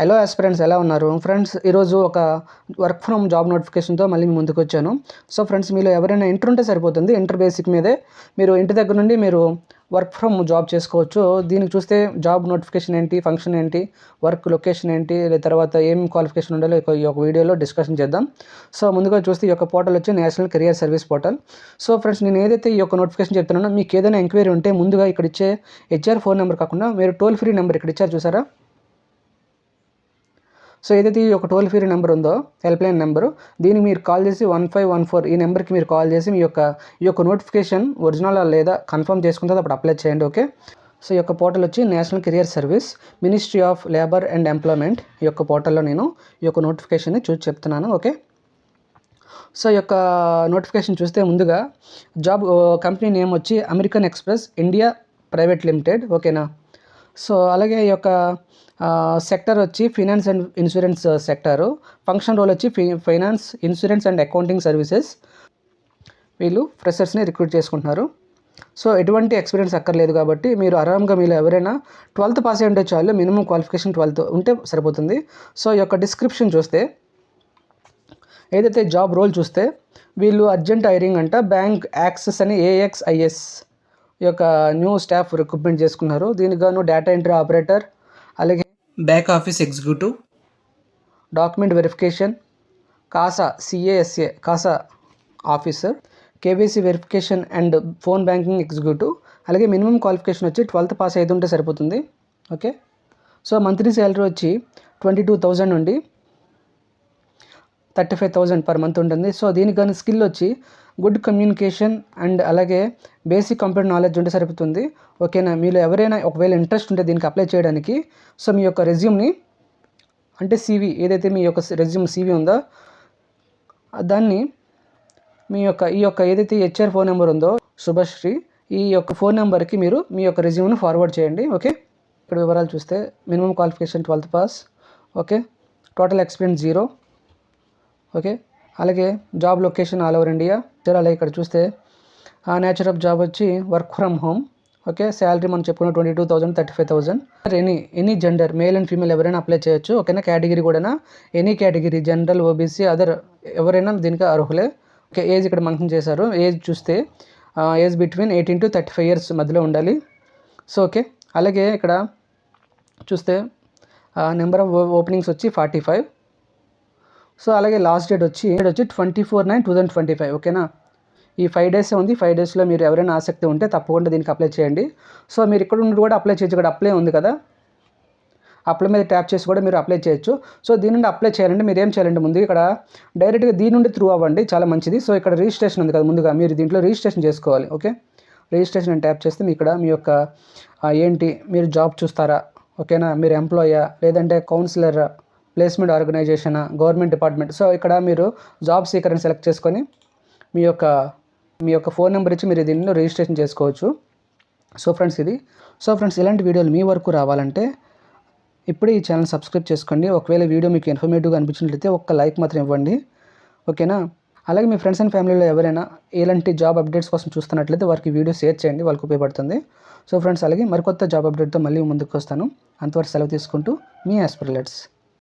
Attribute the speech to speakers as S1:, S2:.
S1: Hello friends ఎలా ఉన్నారు? Friends ఈరోజు ఒక వర్క్ ఫ్రమ్ జాబ్ నోటిఫికేషన్తో మళ్ళీ మీ ముందుకు వచ్చాను. సో ఫ్రెండ్స్ మీలో ఎవరైనా ఇంటర్ ఉంటే సరిపోతుంది. ఇంటర్ బేసిక్ మీదే. మీరు ఇంటి దగ్గర నుండి మీరు వర్క్ ఫ్రమ్ జాబ్ చేసుకోవచ్చు. దీనికి చూస్తే జాబ్ నోటిఫికేషన్ ఏంటి ఫంక్షన్ ఏంటి వర్క్ లొకేషన్ ఏంటి లేదా తర్వాత ఏం క్వాలిఫికేషన్ ఉండాలో ఈ యొక్క వీడియోలో డిస్కషన్ చేద్దాం. సో ముందుగా చూస్తే ఈ యొక్క పోర్టల్ వచ్చి national career service portal so friends నేను ఏదైతే ఈ యొక్క నోటిఫికేషన్ చెప్తున్నానో మీకు ఏదైనా ఎంక్వైరీ ఉంటే ముందుగా ఇక్కడ ఇచ్చే హెచ్ఆర్ ఫోన్ నెంబర్ కాకుండా మీరు టోల్ ఫ్రీ నెంబర్ ఇక్కడ ఇచ్చారు చూసారా? సో ఏదైతే ఈ ఒక టోల్ ఫ్రీ నెంబర్ ఉందో హెల్ప్లైన్ నెంబరు దీనికి మీరు కాల్ చేసి వన్ ఫైవ్ వన్ ఫోర్ ఈ నెంబర్కి మీరు కాల్ చేసి మీ యొక్క ఈ యొక్క నోటిఫికేషన్ ఒరిజినల్ లేదా కన్ఫర్మ్ చేసుకుంటే అప్పుడు అప్లై చేయండి ఓకే? సో ఈ యొక్క పోర్టల్ వచ్చి national career service ministry of labour and employment ఈ యొక్క పోర్టల్లో నేను ఈ యొక్క నోటిఫికేషన్ని చూసి చెప్తున్నాను ఓకే? సో ఈ యొక్క నోటిఫికేషన్ చూస్తే ముందుగా జాబ్ కంపెనీ నేమ్ వచ్చి American Express India private limited ఓకేనా? సో అలాగే ఈ యొక్క సెక్టర్ వచ్చి finance and insurance sector function role వచ్చి ఫి finance insurance and accounting services వీళ్ళు ఫ్రెషర్స్ని రిక్రూట్ చేసుకుంటున్నారు. సో ఎటువంటి ఎక్స్పీరియన్స్ అక్కర్లేదు కాబట్టి మీరు ఆరామ్గా మీరు ఎవరైనా ట్వెల్త్ పాస్ అయ్యి ఉంటే చాలు మినిమం క్వాలిఫికేషన్ ట్వెల్త్ ఉంటే సరిపోతుంది. సో ఈ యొక్క డిస్క్రిప్షన్ చూస్తే ఏదైతే జాబ్ రోల్ చూస్తే వీళ్ళు అర్జెంట్ హైరింగ్ అంట బ్యాంక్ యాక్సెస్ అని ఏఎక్స్ఐఎస్ ఈ యొక్క న్యూ స్టాఫ్ రిక్రూట్మెంట్ చేసుకున్నారు. దీనికి గాను డేటా ఎంట్రీ ఆపరేటర్ అలాగే back office executive document verification CASA C A S A CASA officer KBC verification and phone banking executive అలాగే మినిమం క్వాలిఫికేషన్ వచ్చి ట్వెల్త్ పాస్ అయితే ఉంటే సరిపోతుంది. ఓకే సో మంత్లీ శాలరీ వచ్చి ట్వంటీ టూ థౌజండ్ నుండి thirty five thousand per month ఉంటుంది. So దీనికి కానీ స్కిల్ వచ్చి గుడ్ కమ్యూనికేషన్ అండ్ అలాగే బేసిక్ కంప్యూటర్ నాలెడ్జ్ ఉంటే సరిపోతుంది. ఓకేనా? మీలో ఎవరైనా ఒకవేళ ఇంట్రెస్ట్ ఉంటే దీనికి అప్లై చేయడానికి. సో మీ యొక్క రెజ్యూమ్ని అంటే సీవీ ఏదైతే మీ యొక్క రెజ్యూమ్ సీవీ ఉందో దాన్ని మీ యొక్క ఈ యొక్క ఏదైతే హెచ్ఆర్ ఫోన్ నెంబర్ ఉందో శుభశ్రీ ఈ యొక్క ఫోన్ నెంబర్కి మీరు మీ యొక్క రెజ్యూమ్ను ఫార్వర్డ్ చేయండి. ఓకే? ఇక్కడ వివరాలు చూస్తే minimum qualification twelfth pass. Okay? Total experience zero. Okay? అలాగే job location all over India. అలాగే ఇక్కడ చూస్తే ఆ నేచర్ ఆఫ్ జాబ్ వచ్చి work from home. Okay? Salary మనం చెప్పుకున్న twenty two thousand thirty five thousand. Any any gender male and female ఎవరైనా apply చేయొచ్చు. ఓకేనా? కేటగిరీ కూడా any category general OBC other ఎవరైనా దీనికి అర్హులే. ఓకే? ఏజ్ ఇక్కడ మెన్షన్ చేశారు. ఏజ్ చూస్తే age between eighteen to thirty five years మధ్యలో ఉండాలి. So okay? అలాగే ఇక్కడ చూస్తే నెంబర్ ఆఫ్ ఓపెనింగ్స్ వచ్చి ఫార్టీ ఫైవ్ సో అలాగే లాస్ట్ డేట్ వచ్చి డేట్ వచ్చి twenty four nine two thousand twenty five ఓకేనా ఈ ఫైవ్ డేస్ ఉంది ఫైవ్ డేస్లో మీరు ఎవరైనా ఆసక్తి ఉంటే తప్పకుండా దీనికి అప్లై చేయండి. సో మీరు ఇక్కడ ఉండి కూడా అప్లై చేయొచ్చు ఇక్కడ అప్లై ఉంది కదా? అప్లై మీద ట్యాప్ చేసి కూడా మీరు అప్లై చేయొచ్చు. సో దీని నుండి అప్లై చేయాలంటే మీరు ఏం చేయాలంటే ముందు ఇక్కడ డైరెక్ట్గా దీని నుండి త్రూ అవ్వండి చాలా మంచిది. సో ఇక్కడ రిజిస్ట్రేషన్ ఉంది కదా ముందుగా మీరు దీంట్లో రిజిస్ట్రేషన్ చేసుకోవాలి ఓకే రిజిస్ట్రేషన్ అని ట్యాప్ చేస్తే మీ ఇక్కడ మీ యొక్క ఏంటి మీరు జాబ్ చూస్తారా ఓకేనా మీరు ఎంప్లాయా లేదంటే కౌన్సిలరా placement organisation government department so ఇక్కడ మీరు జాబ్ సీకర్ని సెలెక్ట్ చేసుకొని మీ యొక్క మీ యొక్క ఫోన్ నెంబర్ ఇచ్చి మీరు దీనిలో రిజిస్ట్రేషన్ చేసుకోవచ్చు. సో ఫ్రెండ్స్ ఇది. సో ఫ్రెండ్స్ ఇలాంటి వీడియోలు మీ వరకు రావాలంటే ఇప్పుడే ఈ ఛానల్ సబ్స్క్రైబ్ చేసుకోండి. ఒకవేళ వీడియో మీకు ఇన్ఫర్మేటివ్గా అనిపించినట్లయితే ఒక్క లైక్ మాత్రం ఇవ్వండి. ఓకేనా? అలాగే మీ ఫ్రెండ్స్ అండ్ ఫ్యామిలీలో ఎవరైనా ఎలాంటి జాబ్ అప్డేట్స్ కోసం చూస్తున్నట్లయితే వారికి వీడియో షేర్ చేయండి. వాళ్ళకి ఉపయోగపడుతుంది. సో ఫ్రెండ్స్ అలాగే మరికొత్త జాబ్ అప్డేట్తో మళ్ళీ ముందుకు వస్తాను. అంతవరకు సెలవు తీసుకుంటూ మీ ఆస్పిరలెట్స్